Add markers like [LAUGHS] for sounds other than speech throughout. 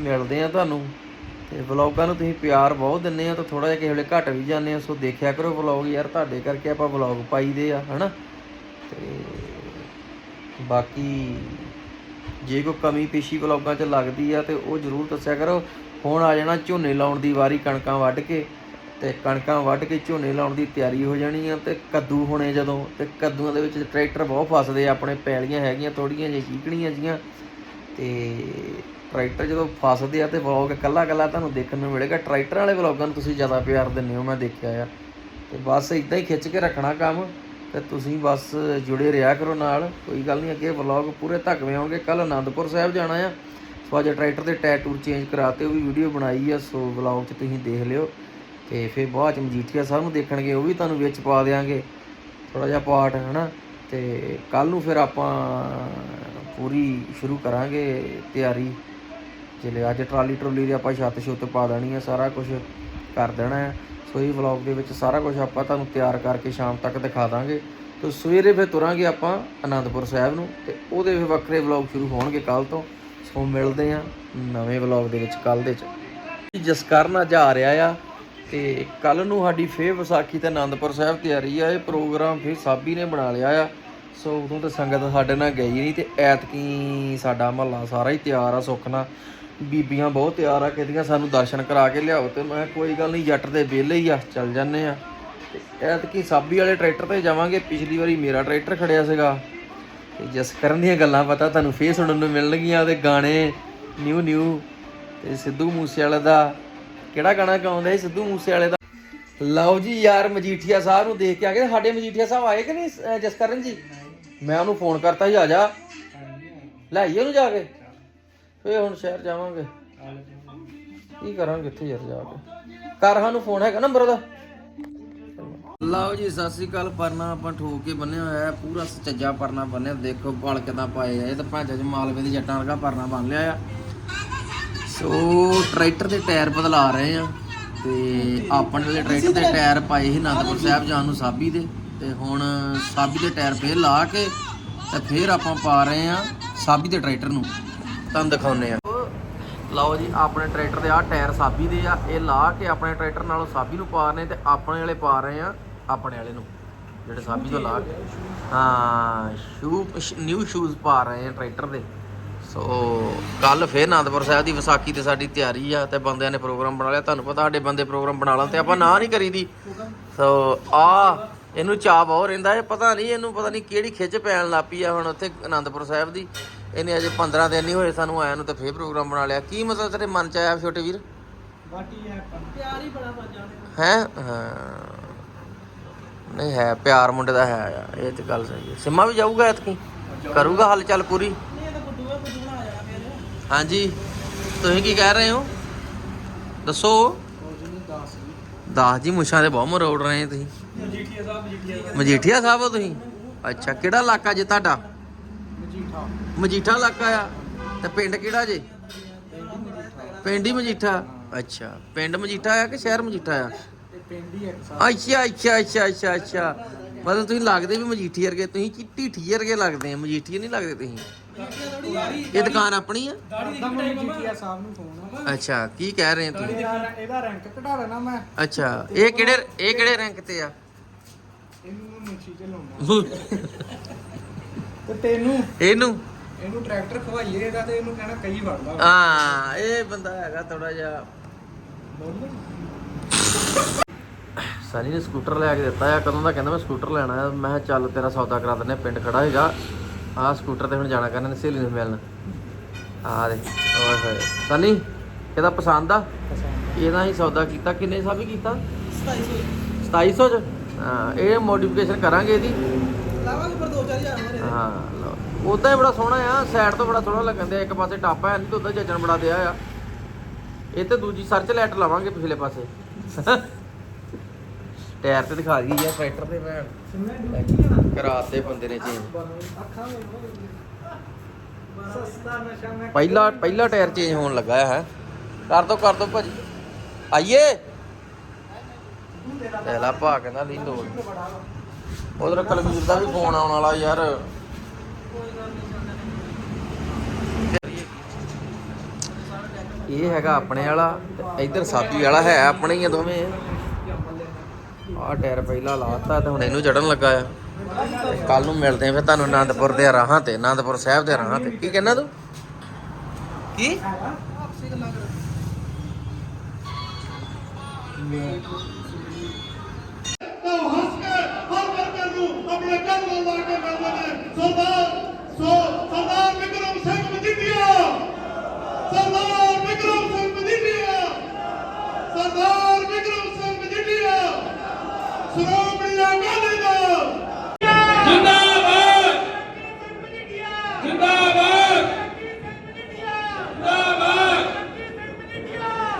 ਮਿਲਦੇ ਆ ਤੁਹਾਨੂੰ। ਤੇ ਵਲੌਗਾਂ ਨੂੰ ਤੁਸੀਂ ਪਿਆਰ ਬਹੁਤ ਦਿੰਦੇ ਆ, ਤਾਂ ਥੋੜਾ ਜਿਹਾ ਕਿਸੇ ਵੇਲੇ ਘਟ ਵੀ ਜਾਂਦੇ ਆ, ਸੋ ਦੇਖਿਆ ਕਰੋ ਵਲੌਗ ਯਾਰ, ਤੁਹਾਡੇ ਕਰਕੇ ਆਪਾਂ ਵਲੌਗ ਪਾਈਦੇ ਆ, ਹਨਾ? ਤੇ ਬਾਕੀ ਜੇ ਕੋਈ ਕਮੀ ਪੇਸ਼ੀ ਵਲੌਗਾਂ 'ਚ ਲੱਗਦੀ ਆ, ਤੇ ਉਹ ਜਰੂਰ ਦੱਸਿਆ ਕਰੋ। ਹੁਣ ਆ ਜਾਣਾ ਝੋਨੇ ਲਾਉਣ ਦੀ ਵਾਰੀ ਕਣਕਾਂ ਵੱਢ ਕੇ, ਤੇ ਕਣਕਾਂ ਵੱਢ ਕੇ ਝੋਨੇ ਲਾਉਣ ਦੀ ਤਿਆਰੀ ਹੋ ਜਾਣੀ ਆ, ਤੇ ਕੱਦੂ ਹੋਣੇ ਜਦੋਂ, ਤੇ ਕੱਦੂਆਂ ਦੇ ਵਿੱਚ ਟਰੈਕਟਰ ਬਹੁਤ ਫਸਦੇ ਆ, ਆਪਣੇ ਪੈਲੀਆਂ ਹੈਗੀਆਂ ਥੋੜੀਆਂ ਜਿਹੀਆਂ ਚੀਕਣੀਆਂ ਜੀਆਂ, ਤੇ ਟਰੈਕਟਰ ਜਦੋਂ ਫਸਦੇ ਆ ਤੇ ਵਲੌਗ ਕੱਲਾ ਕੱਲਾ ਤੁਹਾਨੂੰ ਦੇਖਣ ਨੂੰ ਮਿਲੇਗਾ। ਟਰੈਕਟਰ ਵਾਲੇ ਵਲੌਗਾਂ ਨੂੰ ਤੁਸੀਂ ਜ਼ਿਆਦਾ ਪਿਆਰ ਦਿੰਦੇ ਹੋ, ਮੈਂ ਦੇਖਿਆ ਆ। ਤੇ ਬਸ ਇਦਾਂ ਹੀ ਖਿੱਚ ਕੇ ਰੱਖਣਾ ਕੰਮ ਤੇ ਤੁਸੀਂ ਬਸ ਜੁੜੇ ਰਿਹਾ ਕਰੋ ਨਾਲ। ਕੋਈ ਗੱਲ ਨਹੀਂ, ਅੱਗੇ ਵਲੌਗ ਪੂਰੇ ਧੱਕਵੇਂ ਆਉਣਗੇ। ਕੱਲ ਆਨੰਦਪੁਰ ਸਾਹਿਬ ਜਾਣਾ ਆ। ਸੋ ਅੱਜ ਟਰੈਕਟਰ ਦੇ ਟਾਇਰ ਟੂਰ ਚੇਂਜ ਕਰਾਤੇ, ਉਹ ਵੀ ਵੀਡੀਓ ਬਣਾਈ ਆ। ਸੋ ਵਲੌਗ 'ਚ ਤੁਸੀਂ ਦੇਖ ਲਿਓ ਤੇ ਫਿਰ ਬਾਅਦ 'ਚ ਮਜੀਠੀਆ ਸਾਹਿਬ ਨੂੰ ਦੇਖਣਗੇ, ਉਹ ਵੀ ਤੁਹਾਨੂੰ ਵਿੱਚ ਪਾ ਦੇਾਂਗੇ ਥੋੜਾ ਜਿਹਾ ਪਾਰਟ ਹਨਾ? ਤੇ ਕੱਲ ਨੂੰ ਫਿਰ ਆਪਾਂ ਪੂਰੀ ਸ਼ੁਰੂ ਕਰਾਂਗੇ ਤਿਆਰੀ। ਜਿਹੜੇ ਅੱਜ ਟਰਾਲੀ ਟਰੋਲੀ ਦੀ ਆਪਾਂ ਛੱਤ ਛੁੱਤ ਪਾ ਦੇਣੀ ਹੈ ਸਾਰਾ ਕੁਝ ਕਰ ਦੇਣਾ ਹੈ ਸੋ ਇਹ ਵਲੌਗ ਦੇ ਵਿੱਚ ਸਾਰਾ ਕੁਝ ਆਪਾਂ ਤੁਹਾਨੂੰ ਤਿਆਰ ਕਰਕੇ ਸ਼ਾਮ ਤੱਕ ਦਿਖਾ ਦਾਂਗੇ। ਤੇ ਸਵੇਰੇ ਫਿਰ ਤੁਰਾਂਗੇ ਆਪਾਂ ਆਨੰਦਪੁਰ ਸਾਹਿਬ ਨੂੰ ਤੇ ਉਹਦੇ ਫਿਰ ਵੱਖਰੇ ਵਲੌਗ ਸ਼ੁਰੂ ਹੋਣਗੇ ਕੱਲ ਤੋਂ। ਸੋ ਮਿਲਦੇ ਆ ਨਵੇਂ ਵਲੌਗ ਦੇ ਵਿੱਚ ਕੱਲ ਦੇ ਚ ਜਸਕਰਨ ਅੱਜ ਆ ਰਿਹਾ ਆ ਤੇ ਕੱਲ ਨੂੰ ਸਾਡੀ ਫੇਰ ਵਿਸਾਖੀ ਤੇ ਆਨੰਦਪੁਰ ਸਾਹਿਬ ਤਿਆਰੀ ਆ। ਇਹ ਪ੍ਰੋਗਰਾਮ ਫੇਰ ਸਾਬੀ ਨੇ ਬਣਾ ਲਿਆ ਆ। ਸੋ ਉਦੋਂ ਤਾਂ ਸੰਗਤ ਸਾਡੇ ਨਾਲ ਗਈ ਨਹੀਂ ਤੇ ਐਤਕੀ ਸਾਡਾ ਮਹੱਲਾ ਸਾਰਾ ਹੀ ਤਿਆਰ ਆ ਸੁੱਖ ਨਾਲ। ਬੀਬੀਆਂ ਬਹੁਤ ਤਿਆਰ ਆ, ਕਹਿੰਦੀਆਂ ਸਾਨੂੰ ਦਰਸ਼ਨ ਕਰਾ ਕੇ ਲਿਆਓ ਤੇ ਮੈਂ ਕਿਹਾ, ਕੋਈ ਗੱਲ ਨਹੀਂ, ਜੱਟ ਦੇ ਵਿਹਲੇ ਹੀ ਆ, ਚੱਲ ਜੰਨੇ ਆ। ਐਤਕੀ ਸਾਬੀ ਵਾਲੇ ਟਰੈਕਟਰ ਤੇ ਜਾਵਾਂਗੇ, ਪਿਛਲੀ ਵਾਰੀ ਮੇਰਾ ਟਰੈਕਟਰ ਖੜਿਆ ਸੀਗਾ। ਤੇ ਜਸ ਕਰਨ ਦੀਆਂ ਗੱਲਾਂ ਪਤਾ ਤੁਹਾਨੂੰ ਫੇਰ ਸੁਣਨ ਨੂੰ ਮਿਲਣਗੀਆਂ, ਉਹਦੇ ਗਾਣੇ, ਨਿਊ ਨਿਊ, ਤੇ ਸਿੱਧੂ ਮੂਸੇ ਵਾਲੇ ਦਾ ਕਿਹੜਾ ਗਾਣਾ ਗਾਉਂਦਾ ਸੀ, ਸਿੱਧੂ ਮੂਸੇ ਵਾਲੇ ਦਾ? ਲਓ ਜੀ ਯਾਰ, ਮਜੀਠੀਆ ਸਾਹਿਬ ਨੂੰ ਦੇਖ ਕੇ ਆ ਗਏ। ਸਾਡੇ ਮਜੀਠੀਆ ਸਾਹਿਬ ਆਏ ਕਿ ਨਹੀਂ ਜਸਕਰਨ ਜੀ? ਮੈਂ ਉਹਨੂੰ ਫੋਨ ਕਰਤਾ ਸੀ, ਆ ਜਾ। ਲੈ ਆਈਏ ਉਹਨੂੰ ਜਾ ਕੇ। ਫੇ ਹੁਣ ਸ਼ਹਿਰ ਜਾਵਾਂਗੇ। ਕੀ ਕਰਾਂਗੇ ਇੱਥੇ ਯਾਰ ਜਾ ਕੇ? ਕਰ ਸਾਨੂੰ ਫੋਨ ਹੈਗਾ ਨੰਬਰ ਉਹਦਾ। ਲਓ ਜੀ, ਸਤਿ ਸ੍ਰੀ ਅਕਾਲ, ਪਰਨਾ ਆਪਾਂ ਠੋਕ ਕੇ ਬੰਨਿਆ ਹੋਇਆ ਹੈ, ਪੂਰਾ ਸੱਜਾ ਪਰਨਾ ਬੰਨਿਆ ਦੇਖੋ ਗਲ ਕਿਦਾਂ ਪਾਏ ਆ, ਇਹ ਤਾਂ ਭਾਂਜਾ ਚ ਮਾਲਵੇ ਦੇ ਜੱਟਾਂ ਵਰਗਾ ਪਰਨਾ ਬੰਨ ਲਿਆ ਆ। ਸੋ ਟਰੈਕਟਰ ਦੇ ਟਾਇਰ ਬਦਲਾ ਰਹੇ ਆ, ਤੇ ਆਪਣੇ ਵਾਲੇ ਟਰੈਕਟਰ ਦੇ ਟਾਇਰ ਪਾਏ ਸੀ ਅਨੰਦਪੁਰ ਸਾਹਿਬ ਜਾਣ ਨੂੰ ਸਾਬੀ ਦੇ, ਤੇ ਹੁਣ ਸਾਬੀ ਦੇ ਟਾਇਰ ਫੇਰ ਲਾ ਕੇ ਤੇ ਫੇਰ ਆਪਾਂ ਪਾ ਰਹੇ ਆ ਸਾਬੀ ਦੇ ਟਰੈਕਟਰ ਨੂੰ। ਤੁਹਾਨੂੰ ਦਿਖਾਉਨੇ ਆ। ਲਓ ਜੀ, ਆਪਣੇ ਟਰੈਕਟਰ ਦੇ ਆ ਟਾਇਰ ਸਾਬੀ ਦੇ ਆ। ਇਹ ਲਾ ਕੇ ਆਪਣੇ ਟਰੈਕਟਰ ਨਾਲੋਂ ਸਾਬੀ ਨੂੰ ਪਾ ਰਹੇ ਤੇ ਆਪਣੇ ਵਾਲੇ ਪਾ ਰਹੇ ਆ ਆਪਣੇ ਵਾਲੇ ਨੂੰ। ਜਿਹੜੇ ਸਾਬੀ ਤੋਂ ਲਾ ਕੇ ਹਾਂ ਸ਼ੂ ਨਿਊ ਸ਼ੂਜ਼ ਪਾ ਰਹੇ ਆ ਟਰੈਕਟਰ ਦੇ। ਸੋ ਕੱਲ ਫੇਰ ਆਨੰਦਪੁਰ ਸਾਹਿਬ ਦੀ ਵਿਸਾਖੀ ਤੇ ਸਾਡੀ ਤਿਆਰੀ ਆ ਤੇ ਬੰਦਿਆਂ ਨੇ ਪ੍ਰੋਗਰਾਮ ਬਣਾ ਲਿਆ। ਤੁਹਾਨੂੰ ਪਤਾ ਸਾਡੇ ਬੰਦੇ ਪ੍ਰੋਗਰਾਮ ਬਣਾ ਲੈਣ ਤੇ ਆਪਾਂ ਨਾ ਨਹੀਂ ਕਰੀਦੀ। ਸੋ, ਆ ਇਹਨੂੰ ਚਾਹ ਬਹੁਤ ਰਹਿੰਦਾ ਇਹ ਪਤਾ ਨਹੀਂ ਇਹਨੂੰ ਪਤਾ ਨਹੀਂ ਕਿਹੜੀ ਖਿੱਚ ਪੈਣ ਲੱਪੀ ਆ ਹੁਣ ਉੱਥੇ ਆਨੰਦਪੁਰ ਸਾਹਿਬ ਦੀ। ਇਹਨੇ ਅਜੇ 15 ਦਿਨ ਨਹੀਂ ਹੋਏ ਸਾਨੂੰ ਆਇਆ ਨੂੰ ਤੇ ਫੇਰ ਪ੍ਰੋਗਰਾਮ ਬਣਾ ਲਿਆ। ਕੀ ਮਤਲਬ ਤੇਰੇ ਮਨ ਚ ਆਇਆ ਛੋਟੇ ਵੀਰ? ਬਾਕੀ ਹੈ ਪਿਆਰ ਹੀ ਬੜਾ ਵੱਜ ਹੈ? ਹਾਂ। ਨਹੀਂ ਹੈ ਪਿਆਰ ਮੁੰਡੇ ਦਾ ਹੈ ਆ, ਇਹ ਤੇ ਗੱਲ ਸਹੀ ਹੈ। ਸਿੰਮਾ ਵੀ ਜਾਊਗਾ ਐਤਕੀ? ਕਰੂਗਾ ਹਲ ਚੱਲ ਪੂਰੀ? ਨਹੀਂ ਇਹ ਤਾਂ ਬੁੱਧੂ ਹੈ ਬੁੱਧੂ ਬਣਾ ਜਾਣਾ ਫਿਰ। ਹਾਂਜੀ। ਤੁਸੀਂ ਕੀ ਕਹਿ ਰਹੇ ਹੋ? ਦੱਸੋ। ਕੁਝ ਨਹੀਂ ਦੱਸ ਦਾਸ ਜੀ ਮੁੱਛਾਂ ਦੇ ਬਹੁਤ ਮਰੋੜ ਰਹੇ ਤੁਸੀਂ। ਮਜੀਠੀਆ ਸਾਹਿਬ ਮਜੀਠੀਆ ਸਾਹਿਬ। ਮਜੀਠੀਆ ਸਾਹਿਬ ਹੋ ਤੁਸੀਂ? ਅੱਛਾ ਕਿਹੜਾ ਇਲਾਕਾ ਜੇ ਤੁਹਾਡਾ? ਮਜੀਠਾ। ਮਜੀਠਾ ਇਲਾਕਾ ਆ। ਤੇ ਪਿੰਡ ਕਿਹੜਾ ਜੇ? ਪਿੰਡ ਹੀ ਮਜੀਠਾ। ਅੱਛਾ ਪਿੰਡ ਮਜੀਠਾ ਆ ਕਿ ਸ਼ਹਿਰ ਮਜੀਠਾ ਆ? ਤੇ ਪਿੰਡ ਹੀ ਇੱਕ ਸਾਹ ਅੱਛਾ ਅੱਛਾ ਅੱਛਾ ਅੱਛਾ ਅੱਛਾ। ਮਤਲਬ ਤੁਸੀਂ ਲੱਗਦੇ ਵੀ ਮਜੀਠੀ ਵਰਗੇ ਤੁਸੀਂ ਚਿੱਟੀ ਠੀ ਵਰਗੇ ਲੱਗਦੇ ਆ? ਮਜੀਠੀ ਨਹੀਂ ਲੱਗਦੇ ਤੁਸੀਂ? ਇਹ ਦੁਕਾਨ ਆਪਣੀ ਆ? ਦਾੜੀ ਦੀ ਮਜੀਠੀਆ ਸਾਹਿਬ ਨੂੰ ਫੋਨ ਅੱਛਾ ਕੀ ਕਹਿ ਰਹੇ ਤੁਸੀਂ? ਇਹਦਾ ਇਹਦਾ ਰੈਂਕ ਘਟਾ ਲੈਣਾ ਮੈਂ। ਅੱਛਾ ਇਹ ਕਿਹੜੇ ਇਹ ਕਿਹੜੇ ਰੈਂਕ ਤੇ ਆ? ਇਹਨੂੰ ਮੁੱਛੀ ਤੇ ਲਾਉਣਾ ਤੇ ਤੈਨੂੰ ਇਹਨੂੰ? ਇਹਨੂੰ ਟਰੈਕਟਰ ਖਵਾਈਏ ਇਹਦਾ ਤੇ ਇਹਨੂੰ ਕਹਿਣਾ ਕਈ ਵੜਦਾ ਹਾਂ ਇਹ ਬੰਦਾ ਹੈਗਾ ਥੋੜਾ ਜਿਹਾ। ਸਨੀ ਨੇ ਸਕੂਟਰ ਲੈ ਕੇ ਦਿੱਤਾ ਆ ਕਦੋਂ ਦਾ ਕਹਿੰਦਾ ਮੈਂ ਸਕੂਟਰ ਲੈਣਾ ਆ। ਮੈਂ ਕਿਹਾ ਚੱਲ ਤੇਰਾ ਸੌਦਾ ਕਰਾ ਦਿੰਨੇ ਪਿੰਡ ਖੜਾ ਹੈਗਾ ਆਹ ਸਕੂਟਰ ਤੇ ਹੁਣ ਜਾਣਾ ਕਰਨਾ ਨੇ ਸਹੇਲੀ ਨੂੰ ਮਿਲਣ। ਆ ਦੇ ਓਏ ਹੋਏ ਸਨੀ ਇਹਦਾ ਪਸੰਦ ਆ? ਇਹਦਾ ਹੀ ਸੌਦਾ ਕੀਤਾ ਕਿੰਨੇ ਸਾਬੀ ਕੀਤਾ? 2700 2700 ਚ? ਹਾਂ ਇਹ ਮੋਡੀਫਿਕੇਸ਼ਨ ਕਰਾਂਗੇ ਇਹਦੀ। ਲਾਵਾਂਗੇ ਪਰ 2-4000 ਮੇਰੇ। ਹਾਂ ਉਦਾਂ ਹੀ ਬੜਾ ਸੋਹਣਾ ਆ ਸਾਈਡ ਤੋਂ ਬੜਾ ਸੋਹਣਾ ਲੱਗਣ ਦਿਆ ਇੱਕ ਪਾਸੇ ਟਾਪਾ ਹੈ ਨਹੀਂ ਤੇ ਉਦਾਂ ਜੱਜਣ ਬੜਾ ਦਿਆ ਆ। ਇਹ ਤੇ ਦੂਜੀ ਸਰਚ ਲਾਈਟ ਲਾਵਾਂਗੇ ਪਿਛਲੇ ਪਾਸੇ। ਟਾਇਰ ਤੇ ਦਿਖਾ ਦਈਏ ਯਾਰ ਟਰੈਕਟਰ ਦੇ ਮੈਂ ਸਿਮਰਨ ਕਰਾਤੇ ਬੰਦੇ ਨੇ ਚੇਂਜ ਪਹਿਲਾ ਪਹਿਲਾ ਟਾਇਰ ਚੇਂਜ ਹੋਣ ਲੱਗਾ ਹੈ। ਕਰ ਦੋ ਕਰ ਦੋ ਭਾਜੀ। ਆਈਏ। ਪਹਿਲਾ ਭਾ ਕਹਿੰਦਾ ਲਈ ਦੋ ਉਧਰ ਕਲਵੀਰ ਦਾ ਵੀ ਫੋਨ ਆਉਣ ਵਾਲਾ ਯਾਰ। ਇਹ ਹੈਗਾ ਆਪਣੇ ਵਾਲਾ ਤੇ ਇੱਧਰ ਸਾਬੀ ਵਾਲਾ ਹੈ ਆਪਣੇ ਹੀ ਆ ਦੋਵੇਂ। ਆਹ ਟਾਇਰ ਪਹਿਲਾਂ ਲਾਤਾ ਤੇ ਹੁਣ ਇਹਨੂੰ ਚੜਨ ਲੱਗਾ ਆ। ਕੱਲ ਨੂੰ ਮਿਲਦੇ ਆ ਫਿਰ ਤੁਹਾਨੂੰ ਆਨੰਦਪੁਰ ਦੇ ਰਾਹਾਂ ਤੇ ਆਨੰਦਪੁਰ ਸਾਹਿਬ ਦੇ ਰਾਹਾਂ ਤੇ। ਕੀ ਕਹਿੰਦਾ ਤੂੰ? ਕੀ? ਆਪਸੇ ਗੱਲਾਂ ਕਰ ਤਾਂ ਹੱਸ ਕੇ ਹਰ ਵਰਕਰ ਨੂੰ ਆਪਣੇ ਕੰਨ ਨਾਲ ਲਾ ਕੇ ਮਿਲਦੇ ਨੇ ਸਰਦਾਰ ਸੋ ਸਰਦਾਰ ਵਿਕਰਮ ਸਿੰਘ ਮਜੀਠੀਆ ਸਰਦਾਰ ਵਿਕਰਮ ਸਿੰਘ ਮਜੀਠੀਆ ਸਰਦਾਰ ਵਿਕਰਮ ਸਿੰਘ ਮਜੀਠੀਆ ਸ਼੍ਰੋਮਣੀ ਅਕਾਲੀ ਦਲ ਜਿੰਦਾਬਾਦ ਜਿੰਦਾਬਾਦ ਜਿੰਦਾਬਾਦ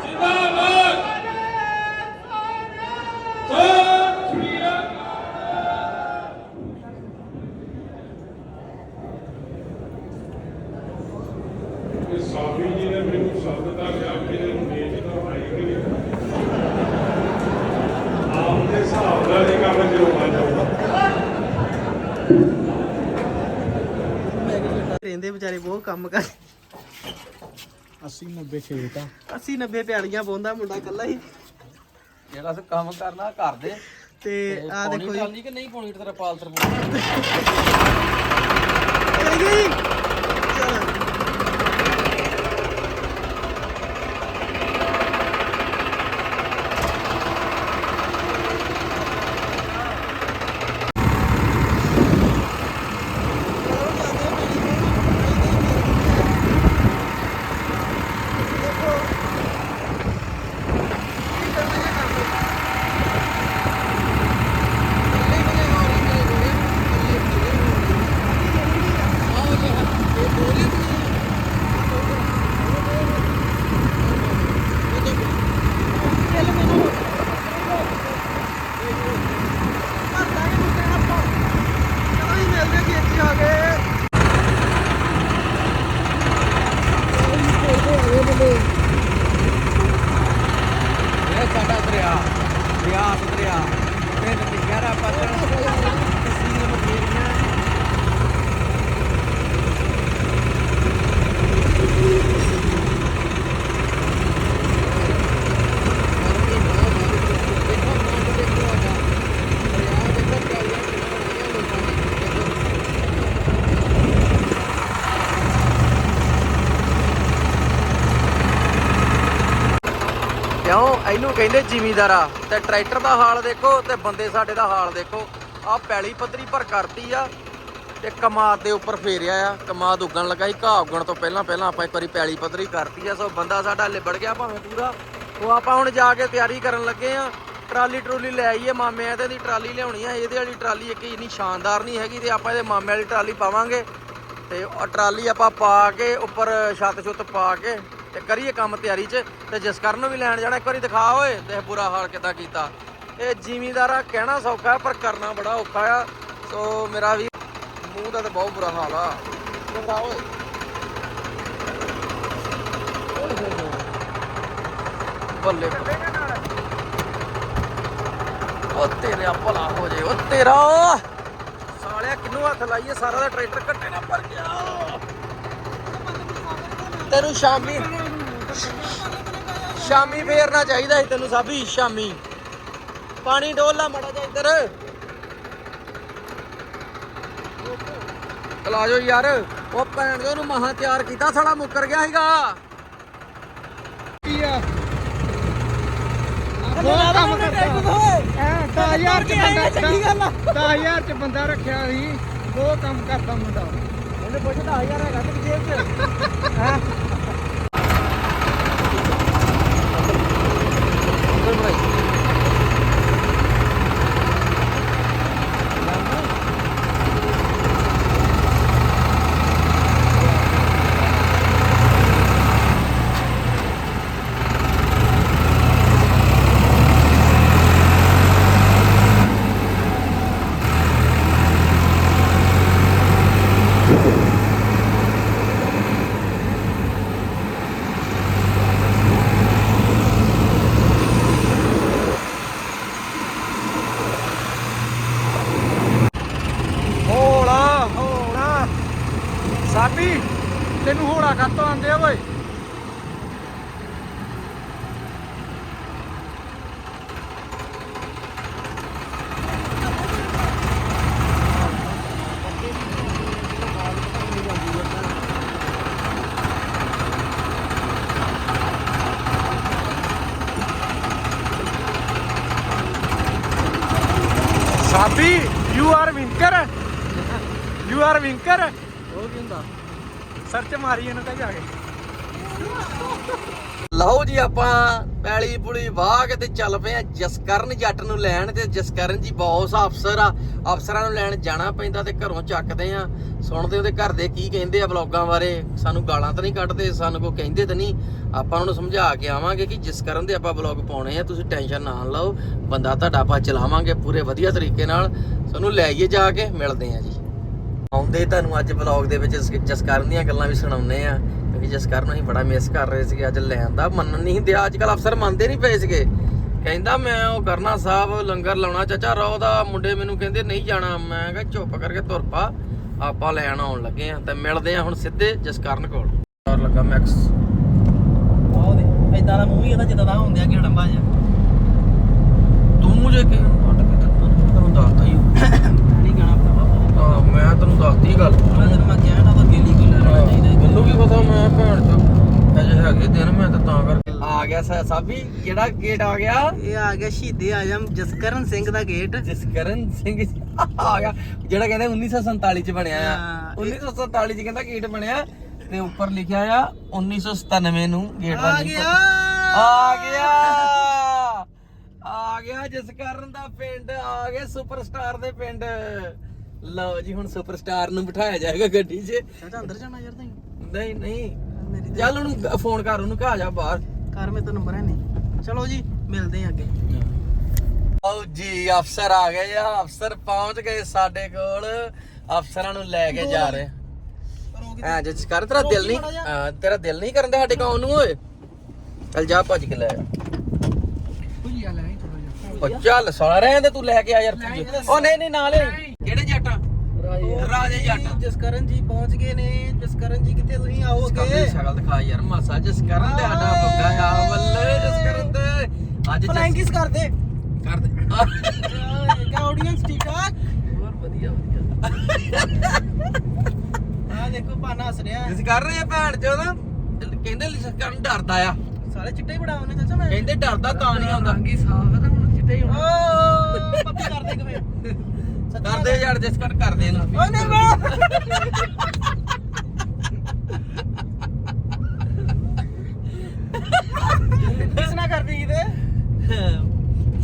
ਜਿੰਦਾਬਾਦ ਸਤਿ ਸ਼੍ਰੀ ਇਹ ਸਾਬੀ ਜੀ ਨੇ ਮੈਨੂੰ ਸ਼ਬਦ ਦਾ ਕਿਹਾ ਕਿ ਇਹਨੂੰ ਮੇਜ ਤੋਂ ਆਈ ਕਿ ਆਪ ਦੇ ਹਿਸਾਬ ਨਾਲ ਇਹ ਕੰਮ ਜਦੋਂ ਆ ਜਾਊਗਾ ਰਹਿੰਦੇ ਵਿਚਾਰੇ ਬਹੁਤ ਕੰਮ ਕਰ। 80 90 ਖੇਤ ਆ 80 90 ਪਿਆਲੀਆਂ ਬੋਂਦਾ ਮੁੰਡਾ ਇਕੱਲਾ ਹੀ। ਜਿਹੜਾ ਅਸੀਂ ਕੰਮ ਕਰਨਾ ਘਰ ਦੇ। ਤੇ ਆ ਦੇਖੋ ਜੀ। ਕਿ ਨਹੀਂ ਪਾਉਣੀ ਤੇਰਾ ਪਾਲਤਰ ਚਲ ਗਈ। ਚਲ ਦਰਿਆ ਬਿਆਸ ਦਰਿਆ ਪਿੰਡ ਟਿੱਗਰਾ ਪਤਨ ਤਹਿਸੀਲ ਮੁਕੇਰੀਆਂ ਕਿਉਂ? ਇਹਨੂੰ ਕਹਿੰਦੇ ਜ਼ਿਮੀਦਾਰਾ। ਤੇ ਟਰੈਕਟਰ ਦਾ ਹਾਲ ਦੇਖੋ ਤੇ ਬੰਦੇ ਸਾਡੇ ਦਾ ਹਾਲ ਦੇਖੋ। ਆ ਪੈਲੀ ਪੱਧਰੀ ਪਰ ਕਰਤੀ ਆ ਤੇ ਕਮਾਦ ਦੇ ਉੱਪਰ ਫੇਰਿਆ ਆ। ਕਮਾਦ ਉੱਗਣ ਲੱਗਾ ਸੀ, ਘਾਹ ਉੱਗਣ ਤੋਂ ਪਹਿਲਾਂ ਪਹਿਲਾਂ ਆਪਾਂ ਇੱਕ ਵਾਰੀ ਪੈਲੀ ਪੱਧਰੀ ਕਰਤੀ ਆ। ਸੋ ਬੰਦਾ ਸਾਡਾ ਲਿਬੜ ਗਿਆ ਭਾਵੇਂ ਪੂਰਾ। ਉਹ ਆਪਾਂ ਹੁਣ ਜਾ ਕੇ ਤਿਆਰੀ ਕਰਨ ਲੱਗੇ ਆ। ਟਰਾਲੀ ਟਰੂਲੀ ਲੈ ਆਈਏ, ਮਾਮੇ ਤੇ ਦੀ ਟਰਾਲੀ ਲਿਆਉਣੀ ਆ। ਇਹਦੇ ਵਾਲੀ ਟਰਾਲੀ ਇੱਕ ਇੰਨੀ ਸ਼ਾਨਦਾਰ ਨਹੀਂ ਹੈਗੀ ਤੇ ਆਪਾਂ ਇਹਦੇ ਮਾਮੇ ਵਾਲੀ ਟਰਾਲੀ ਪਾਵਾਂਗੇ। ਤੇ ਟਰਾਲੀ ਆਪਾਂ ਪਾ ਕੇ ਉੱਪਰ ਛੱਤ ਛੁੱਤ ਪਾ ਕੇ ਤੇ ਕਰੀਏ ਕੰਮ ਤਿਆਰੀ 'ਚ ਤੇ ਜਿਸ ਕਰਨ ਨੂੰ ਵੀ ਲੈਣ ਜਾਣਾ, ਇੱਕ ਵਾਰੀ ਦਿਖਾ ਓਏ ਤੇ ਬੁਰਾ ਹਾਲ ਕਿੱਦਾਂ ਕੀਤਾ। ਇਹ ਜ਼ਿਮੀਂਦਾਰਾ ਕਹਿਣਾ ਸੌਖਾ, ਪਰ ਕਰਨਾ ਬੜਾ ਔਖਾ ਆ। ਸੋ ਮੇਰਾ ਵੀ ਮੂੰਹ ਦਾ ਤਾਂ ਬਹੁਤ ਬੁਰਾ ਹਾਲ ਆ। ਦਿਖਾ ਓਏ। ਬੱਲੇ ਉਹ ਤੇਰੇ ਭਲਾ ਹੋ ਜੇ, ਉਹ ਤੇਰਾ। ਸਾਲਿਆ ਕਿੰਨੂੰ ਹੱਥ ਲਾਈਏ, ਸਾਰਾ ਦਾ ਟਰੈਕਟਰ ਘੱਟੇ ਨਾ ਭਰ ਗਿਆ ਤੈਨੂੰ ਸ਼ਾਮੀ ਸ਼ਾਮੀ ਫੇਰਨਾ ਚਾਹੀਦਾ ਸੀ ਤੈਨੂੰ ਸਾਬੀ ਸ਼ਾਮੀ। ਪਾਣੀ ਡੋਲ ਲਾ ਮੜਾ ਜਾ ਇੱਧਰ। ਚਲਾ ਜਾਓ ਯਾਰ। ਉਹ ਭੈਣ ਦੇ ਉਹਨੂੰ ਮਹਾ ਤਿਆਰ ਕੀਤਾ ਸਾਲਾ ਮੁੱਕਰ ਗਿਆ ਸੀਗਾ। ਕੀ ਆ? ਬਹੁਤ ਕੰਮ ਕਰਦਾ? ਐ 10000 ਚ ਬੰਦਾ ਚੰਗੀ ਗੱਲ ਆ। 10000 ਚ ਬੰਦਾ ਰੱਖਿਆ ਸੀ। ਬਹੁਤ ਕੰਮ ਕਰਦਾ ਮੁੰਡਾ। ਉਹਨੇ ਪੁੱਛਦਾ 10000 ਹੈਗਾ ਤੇ ਜੇਬ 'ਚ। ਉੱਧਰ ਯੂ ਆਰ ਵਿੰਕਰ। ਉਹ ਕੀ ਹੁੰਦਾ? ਸਰਚ ਮਾਰੀ ਇਹਨੂੰ ਤਾਂ ਜਾ ਕੇ। ਲਓ ਜੀ ਆਪਾਂ ਪੈਲੀ ਪੁਲੀ ਵਾਹ ਕੇ ਤੇ ਚੱਲ ਪਏ ਆ ਜਸਕਰਨ ਜੱਟ ਨੂੰ ਲੈਣ ਤੇ ਜਸਕਰਨ ਜੀ ਬੌਸ ਅਫਸਰ ਆ। ਅਫਸਰਾਂ ਨੂੰ ਲੈਣ ਜਾਣਾ ਪੈਂਦਾ ਤੇ ਘਰੋਂ ਚੱਕਦੇ ਆ ਸੁਣਦੇ ਉਹਦੇ ਘਰ ਦੇ ਕੀ ਕਹਿੰਦੇ ਆ ਵਲੌਗਾਂ ਬਾਰੇ? ਸਾਨੂੰ ਗਾਲਾਂ ਤਾਂ ਨਹੀਂ ਕੱਢਦੇ ਸਾਨੂੰ ਕੋ ਕਹਿੰਦੇ ਤਾਂ ਨਹੀਂ। ਆਪਾਂ ਉਹਨਾਂ ਨੂੰ ਸਮਝਾ ਕੇ ਆਵਾਂਗੇ ਕਿ ਜਸਕਰਨ ਦੇ ਆਪਾਂ ਵਲੌਗ ਪਾਉਣੇ ਆ। ਤੁਸੀਂ ਟੈਨਸ਼ਨ ਨਾ ਲਓ। ਬੰਦਾ ਤੁਹਾਡਾ ਆਪਾਂ ਚਲਾਵਾਂਗੇ ਪੂਰੇ ਵਧੀਆ ਤਰੀਕੇ ਨਾਲ। ਸਾਨੂੰ ਲੈ ਆਈਏ ਜਾ ਕੇ ਮਿਲਦੇ ਆ ਜੀ। ਆਉਂਦੇ ਤੁਹਾਨੂੰ ਅੱਜ ਵਲੌਗ ਦੇ ਵਿੱਚ ਜਸ- ਜਸਕਰਨ ਦੀਆਂ ਗੱਲਾਂ ਵੀ ਸੁਣਾਉਨੇ ਆ ਕਿਉਂਕਿ ਜਸਕਰਨ ਨੂੰ ਅਸੀਂ ਬੜਾ ਮਿਸ ਕਰ ਰਹੇ ਸੀਗੇ ਅੱਜ ਲੈਣ ਦਾ ਮੰਨਣ ਨਹੀਂ ਦਿਆ। ਅੱਜ ਕੱਲ ਅਫਸਰ ਮੰਨਦੇ ਨਹੀਂ ਪਏ ਸੀਗੇ। ਕਹਿੰਦਾ ਮੈਂ ਉਹ ਕਰਨਾ ਸਾਹਿਬ ਲੰਗਰ ਲਾਉਣਾ। ਚਾਚਾ ਰੋ ਦਾ ਮੁੰਡੇ ਮੈਨੂੰ ਕਹਿੰਦੇ ਨਹੀਂ ਜਾਣਾ। ਮੈਂ ਕਿਹਾ ਚੁੱਪ ਕਰਕੇ ਤੁਰ ਪਾ। ਆਪਾਂ ਲੈਣ ਆਉਣ ਲੱਗੇ ਆ ਤੇ ਮਿਲਦੇ ਆ ਹੁਣ ਸਿੱਧੇ ਜਸਕਰਨ ਕੋਲ। ਔਰ ਲੱਗਾ ਮੈਕਸ ਆਹ ਦੇ ਐਦਾਂ ਦਾ ਮੂੰਹ ਹੀ ਇਹਦਾ ਜਿੱਦਾਂ ਦਾ ਹੁੰਦਿਆ ਕਿ ਲੰਬਾ ਜਿਹਾ। ਤੂੰ ਜੇ ਕਿ ਹਟ ਕੇ ਤੈਨੂੰ ਪਤਾ ਹਾਂ ਮੈਂ ਤੈਨੂੰ ਦੱਸਤੀ ਗੱਲ। ਮੈਂ ਤੈਨੂੰ ਮੈਂ ਕਿਹਾ ਨਾ ਤਾਂ ਗੇਲੀ ਕੋਈ ਲੈਣਾ ਚਾਹੀਦਾ ਮੈਨੂੰ ਕੀ ਪਤਾ ਮੈਂ ਭੈਣ ਚੋ ਅਜੇ ਹੈਗੇ ਦਿਨ ਮੈਂ ਤਾਂ ਤਾਂ ਕਰਕੇ ਆ ਗਿਆ ਸਾ- ਸਾਬੀ ਕਿਹੜਾ ਗੇਟ ਆ ਗਿਆ? ਇਹ ਆ ਗਿਆ ਸ਼ਹੀਦੇ ਆਜਮ ਜਸਕਰਨ ਸਿੰਘ ਦਾ ਗੇਟ ਜਸਕਰਨ ਸਿੰਘ ਆ ਗਿਆ। ਜਿਹੜਾ ਕਹਿੰਦੇ 1947 ਚ ਬਣਿਆ ਆ। ਹਾਂ, 1947 ਚ ਕਹਿੰਦਾ ਗੇਟ ਬਣਿਆ। ਤੇ ਉੱਪਰ ਲਿਖਿਆ ਆ 1997 ਨੂੰ ਗੇਟ ਦਾ ਆ ਗਿਆ! ਆ ਗਿਆ! ਆ ਗਿਆ ਜਸਕਰਨ ਦਾ ਪਿੰਡ ਆ ਗਿਆ ਸੁਪਰਸਟਾਰ ਦੇ ਪਿੰਡ। ਲਓ ਜੀ ਹੁਣ ਸੁਪਰਸਟਾਰ ਨੂੰ ਬਿਠਾਇਆ ਜਾਏਗਾ ਗੱਡੀ 'ਚ। ਚਾਚਾ ਅੰਦਰ ਜਾਣਾ ਯਾਰ ਤੂੰ ਨਹੀਂ ਨਹੀਂ। ਮੇਰੀ ਚੱਲ ਉਹਨੂੰ ਫੋਨ ਕਰ ਉਹਨੂੰ ਕਹਾ ਜਾ ਬਾਹਰ। ਕਾਰ ਮੇ ਤਾਂ ਨੰਬਰ ਹੈ ਨਹੀਂ। ਚਲੋ ਜੀ ਮਿਲਦੇ ਹਾਂ ਅੱਗੇ। ਆਓ ਜੀ ਅਫਸਰ ਆ ਗਏ ਆ। ਅਫਸਰ ਪਹੁੰਚ ਗਏ ਸਾਡੇ ਕੋਲ। ਅਫਸਰਾਂ ਨੂੰ ਲੈ ਕੇ ਜਾ ਰਹੇ। ਐ ਜਿਸ ਕਰ ਤੇਰਾ ਦਿਲ ਨਹੀਂ ਹਾਂ, ਤੇਰਾ ਦਿਲ ਨਹੀਂ ਕਰਨ ਦੇ ਸਾਡੇ ਕੋਲ ਆਉਣ ਨੂੰ ਓਏ। ਚੱਲ ਜਾ ਭੱਜ ਕੇ ਲੈ ਆ। ਉਹ ਚੱਲ ਰਹਿਣ ਦੇ ਤੂੰ ਲੈ ਕੇ ਆ ਯਾਰ। ਉਹ ਨਹੀਂ ਨਹੀਂ ਨਾਲੇ ਰਾਜੇ ਜੱਟ। ਜਸਕਰਨ ਜੀ ਪਹੁੰਚ ਗਏ ਨੇ। ਜਸਕਰਨ ਜੀ ਕਿੱਥੇ ਤੁਸੀਂ ਆਓਗੇ? ਸ਼ਕਲ ਦਿਖਾ ਯਾਰ ਮਾਸਾ ਜਸਕਰਨ ਤੇ ਸਾਡਾ ਬੱਗਾ ਆ ਬੱਲੇ ਜਸਕਰਨ ਤੇ ਅੱਜ ਜਸ- ਫਲਾਈਂਗ ਕਿਸ ਕਰਦੇ ਕਰ ਦੇ। ਕਿਆ ਆਡੀਅנס ਠੀਕ ਠਾਕ ਹੋਰ ਵਧੀਆ ਵਧੀਆ। ਆ ਦੇਖੋ ਪਾਣਾ ਹੱਸ ਰਿਹਾ। ਜਿਸ ਕਰ ਰਹੇ ਆ ਭੈਣ ਚੋ ਨਾ? ਕਹਿੰਦੇ ਜਸਕਰਨ ਡਰਦਾ ਆ। ਸਾਰੇ ਚਿੱਟੇ ਹੀ ਬੜਾ ਉਹਨੇ ਚਾਚਾ ਮੈਂ ਕਹਿੰਦੇ ਡਰਦਾ ਤਾਂ ਨਹੀਂ ਆਉਂਦਾ। ਅੰਗੀ ਸਾਫ਼ ਹੈ ਤਾਂ ਹੁਣ ਚਿੱਟੇ ਹੀ ਓ ਪੱਪੀ ਕਰਦੇ ਕਿਵੇਂ ਕਰਦੇ ਯਾਰ ਡਿਸਕਟ ਕਰਦੇ ਇਹਨੂੰ ਓ ਨਹੀਂ ਕਿਸ ਨਾ ਕਰਦੀ ਕਿਤੇ?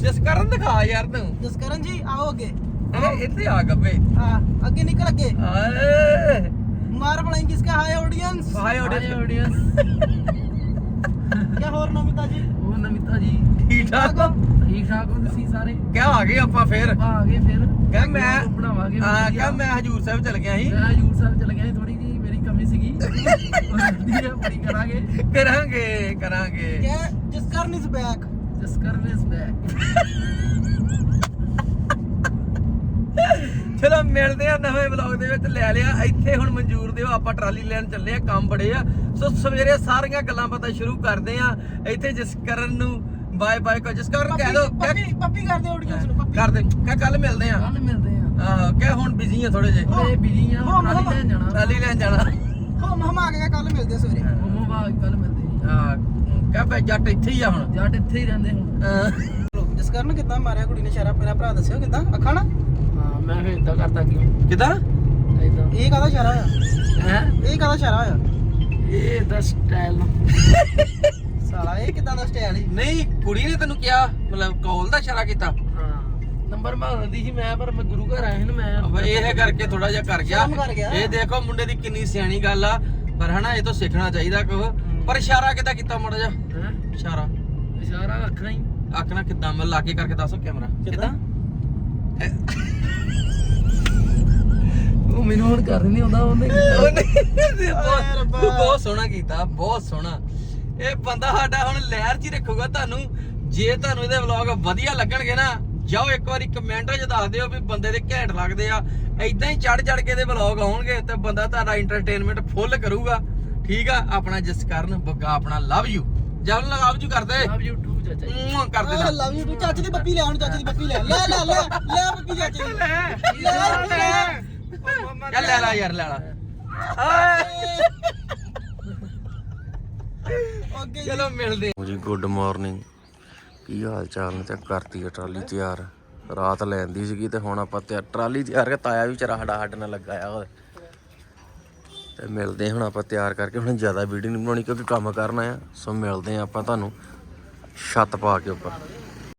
ਜਸਕਰਨ ਦਿਖਾ ਯਾਰ ਤੂੰ। ਜਸਕਰਨ ਜੀ ਆਓ ਅੱਗੇ। ਇਹ ਇੱਥੇ ਆ ਗੱਬੇ। ਹਾਂ ਅੱਗੇ ਨਿਕਲ ਅੱਗੇ। ਆਏ ਮਾਰ ਬਣਾਈ ਕਿਸ ਹਾਈ ਆਡੀਅੰਸ ਹਾਈ ਆਡੀਅੰਸ ਕੀ ਹੋਰ ਨਮਿਤਾ ਜੀ? ਉਹ ਨਮਿਤਾ ਜੀ। ਠੀਕ ਠਾਕ। ਹੋ ਠੀਕ ਠਾਕ ਹੋ ਤੁਸੀਂ ਸਾਰੇ? ਕਿਆ ਆ ਗਏ ਆਪਾਂ ਫੇਰ? ਆ ਗਏ ਫਿਰ। ਕਹ ਮੈਂ ਬਣਾਵਾਂਗੇ ਹਾਂ ਕਹ ਮੈਂ ਹਜੂਰ ਸਾਹਿਬ ਚਲ ਗਿਆ ਸੀ। ਮੈਂ ਹਜੂਰ ਸਾਹਿਬ ਚਲ ਗਿਆ ਥੋੜੀ ਜੀ ਮੇਰੀ ਕਮੀ ਸੀਗੀ। [LAUGHS] ਵਧੀਆ ਬੜੀ ਕਰਾਂਗੇ। ਕਰਾਂਗੇ ਕਰਾਂਗੇ। ਕਿਆ? Jaskaran is back Jaskaran is back ਚਲੋ ਮਿਲਦੇ ਆ ਨਵੇਂ ਵਲੌਗ ਦੇ ਵਿੱਚ। ਲੈ ਲਿਆ ਇੱਥੇ ਹੁਣ ਮਨਜ਼ੂਰ ਦਿਓ ਆਪਾਂ ਟਰਾਲੀ ਲੈਣ ਚੱਲੇ ਆ ਕੰਮ ਬੜੇ ਆ। ਸੋ ਸਵੇਰੇ ਸਾਰੀਆਂ ਗੱਲਾਂ ਪਤਾ ਸ਼ੁਰੂ ਕਰਦੇ ਆ ਇੱਥੇ ਜਸਕਰਨ ਨੂੰ ਬਾਏ ਬਾਏ ਕੋ ਜਸਕਰਨ ਕਹਿ ਦੋ ਪੱਪੀ ਪੱਪੀ ਕਰਦੇ ਆਡੀਅנס ਨੂੰ ਪੱਪੀ। ਕਰ ਦੇ ਕਹ ਕੱਲ ਮਿਲਦੇ ਆ ਕੱਲ ਮਿਲਦੇ ਆ ਆਹੋ ਕਹਿ ਹੁਣ ਬਿਜ਼ੀ ਆ ਥੋੜੇ ਜੇ ਓਏ ਬਿਜ਼ੀ ਆ ਟਰਾਲੀ ਲੈਣ ਜਾਣਾ। ਟਰਾਲੀ ਲੈਣ ਜਾਣਾ। ਹਮ ਹਮ ਆ ਗਏ ਕੱਲ ਮਿਲਦੇ ਸਵੇਰੇ। ਹਮ ਆ ਕੱਲ ਮਿਲਦੇ ਹਾਂ ਕਹਿ ਬਈ ਜੱਟ ਇੱਥੇ ਹੀ ਆ ਹੁਣ। ਜੱਟ ਇੱਥੇ ਹੀ ਰਹਿੰਦੇ ਹੁਣ। ਹਾਂ। ਚਲੋ ਜਸਕਰਨ ਕਿੱਦਾਂ ਮਾਰਿਆ ਕੁੜੀ ਨੇ ਸ਼ਰਾ ਮੇਰਾ ਭਰਾ ਦੱਸਿਓ ਕਿੱਦਾਂ? ਅੱਖਾਂ ਨਾ। ਹਾਂ ਮੈਂ ਫਿਰ ਇਦਾਂ ਕਰਦਾ ਕਿਉਂ ਕਿੱਦਾਂ? ਇਦਾਂ ਇਹ ਕਾਹਦਾ ਇਸ਼ਾਰਾ ਆ? ਹੈ? ਇਹ ਕਾਹਦਾ ਇਸ਼ਾਰਾ ਆ? ਇਹ ਦਾ ਸਟਾਈਲ [LAUGHS] ਸਾਲਾ ਇਹ ਕਿਦਾਂ ਦਾ ਸਟਾਈਲ ਹੈ ਨਹੀਂ ਕੁੜੀ ਨੇ ਤੈਨੂੰ ਕਿਹਾ ਮਤਲਬ ਕਾਲ ਦਾ ਇਸ਼ਾਰਾ ਕੀਤਾ। ਹਾਂ। ਨੰਬਰ ਮੰਗਦੀ ਸੀ ਮੈਂ ਪਰ ਮੈਂ ਗੁਰੂ ਘਰ ਆਇਆ ਨਾ ਮੈਂ ਇਹ ਕਰਕੇ ਥੋੜਾ ਜਿਹਾ ਕਰ ਗਿਆ। ਇਹ ਦੇਖੋ ਮੁੰਡੇ ਦੀ ਕਿੰਨੀ ਸਿਆਣੀ ਗੱਲ ਆ ਪਰ ਹਨਾ ਇਹ ਤੋਂ ਸਿੱਖਣਾ ਚਾਹੀਦਾ ਕੋ ਪਰ ਇਸ਼ਾਰਾ ਕਿੱਦਾਂ ਕੀਤਾ ਮੁੰਡਾ ਜਾ ਹਾਂ? ਇਸ਼ਾਰਾ। ਇਸ਼ਾਰਾ ਅੱਖਾਂ ਹੀ। ਅੱਖ ਨਾਲ ਕਿੱਦਾਂ? ਮੈਂ ਲਾਗੇ ਕਰਕੇ ਦੱਸੋ ਕੈਮਰਾ। ਕਿੱਦਾਂ? ਉਹ ਮੈਨੂੰ ਹੁਣ ਕਰ ਨਹੀਂ ਆਉਂਦਾ ਉਹਨੇ ਬਹੁਤ ਸੋਹਣਾ ਕੀਤਾ ਬਹੁਤ ਸੋਹਣਾ। ਇਹ ਬੰਦਾ ਸਾਡਾ ਹੁਣ ਲਹਿਰ 'ਚ ਹੀ ਰੱਖੂਗਾ ਤੁਹਾਨੂੰ। ਜੇ ਤੁਹਾਨੂੰ ਇਹਦੇ ਵਲੌਗ ਵਧੀਆ ਲੱਗਣਗੇ ਨਾ ਜਾਓ ਇੱਕ ਵਾਰੀ ਕਮੈਂਟਾਂ 'ਚ ਦੱਸ ਦਿਓ ਵੀ ਬੰਦੇ ਦੇ ਘੈਂਟ ਲੱਗਦੇ ਆ। ਐਦਾਂ ਹੀ ਚੜ ਚੜ ਕੇ ਇਹਦੇ ਵਲੌਗ ਆਉਣਗੇ ਤੇ ਬੰਦਾ ਤੁਹਾਡਾ ਐਂਟਰਟੇਨਮੈਂਟ ਫੁੱਲ ਕਰੂਗਾ। ਠੀਕ ਆ ਆਪਣਾ ਜਿਸ ਕਰਨ ਬੱਗਾ ਆਪਣਾ ਲਵ ਯੂ ਜਬ ਲਵ ਯੂ ਕਰਦੇ। ਲਵ ਯੂ ਟੂ ਚਾਚਾ ਜੀ। ਮੂੰਹ ਕਰ ਦੇ ਲਵ ਯੂ ਟੂ ਚਾਚੀ ਦੀ ਪੱਪੀ ਲੈ ਹੁਣ ਚਾਚੀ ਦੀ ਪੱਪੀ ਲੈ। ਲੈ ਲੈ ਲੈ ਲੈ ਪੱਪੀ ਚਾਚੀ ਦੀ। ਲੈ ਲੈ ਲੈ ਲੈ। ਯਾਰ ਲੈ ਲੈ। ਓਕੇ ਚਲੋ ਮਿਲਦੇ ਜੀ ਗੁੱਡ ਮਾਰਨਿੰਗ ਕੀ ਹਾਲ ਚਾਲ ਨੇ? ਤੇ ਕਰਤੀ ਆ ਟਰਾਲੀ ਤਿਆਰ। ਰਾਤ ਲੈਂਦੀ ਸੀਗੀ ਤੇ ਹੁਣ ਆਪਾਂ ਤੇ ਟਰਾਲੀ ਤਿਆਰ ਕੇ ਤਾਇਆ ਵੀ ਚਰਾ ਹੜਾ ਸਾਡੇ ਨਾਲ ਲੱਗਾ ਆ ਉਹਦੇ ਤੇ ਮਿਲਦੇ ਹਾਂ ਹੁਣ ਆਪਾਂ ਤਿਆਰ ਕਰਕੇ। ਹੁਣ ਜ਼ਿਆਦਾ ਵੀਡੀਓ ਨਹੀਂ ਬਣਾਉਣੀ ਕਿਉਂਕਿ ਕੰਮ ਕਰਨਾ ਆ। ਸੋ ਮਿਲਦੇ ਹਾਂ ਆਪਾਂ ਤੁਹਾਨੂੰ ਛੱਤ ਪਾ ਕੇ ਉੱਪਰ।